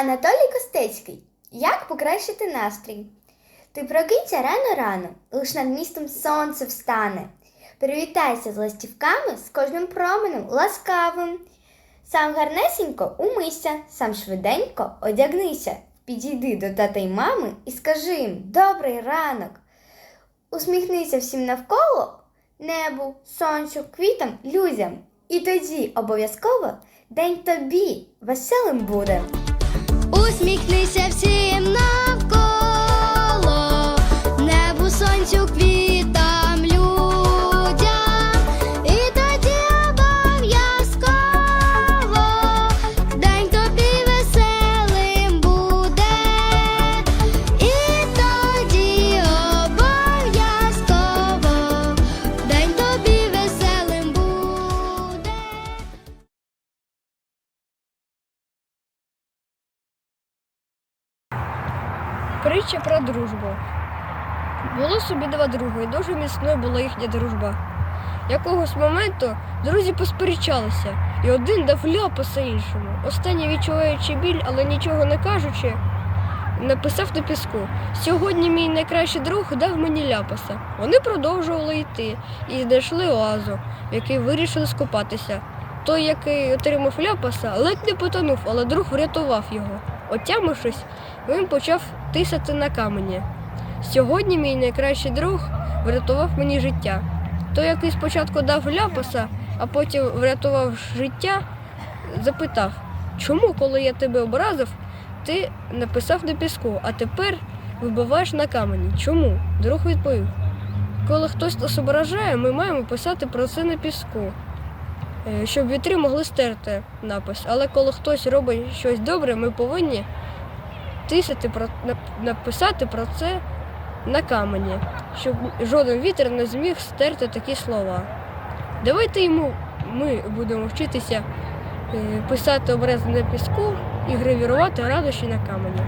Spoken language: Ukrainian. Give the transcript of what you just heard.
Анатолій Костецький. Як покращити настрій? Ти прокинься рано-рано, лиш над містом сонце встане. Привітайся з ластівками з кожним променем ласкавим. Сам гарнесенько умийся, сам швиденько одягнися. Підійди до тата й мами і скажи їм добрий ранок. Усміхнися всім навколо небу, сонцю, квітам, людям. І тоді обов'язково день тобі веселим буде. Усміхнися всім Притча про дружбу. Було собі два друга, і дуже міцною була їхня дружба. Якогось моменту друзі посперечалися, і один дав ляпаса іншому. Останній, відчуваючи біль, але нічого не кажучи, написав на піску: Сьогодні мій найкращий друг дав мені ляпаса. Вони продовжували йти і знайшли оазу, в якій вирішили скупатися. Той, який отримав ляпаса, ледь не потонув, але друг врятував його. Отямившись, він почав тисати на камені. Сьогодні мій найкращий друг врятував мені життя. Той, який спочатку дав ляпаса, а потім врятував життя, запитав, чому, коли я тебе образив, ти написав на піску, а тепер вибиваєш на камені. Чому? Друг відповів. Коли хтось нас ображає, ми маємо писати про це на піску, щоб вітри могли стерти напис. Але коли хтось робить щось добре, ми повинні тисяти про нап- написати про це на камені, щоб жоден вітер не зміг стерти такі слова. Давайте йому ми будемо вчитися е, писати образи на піску і гравірувати радощі на камені.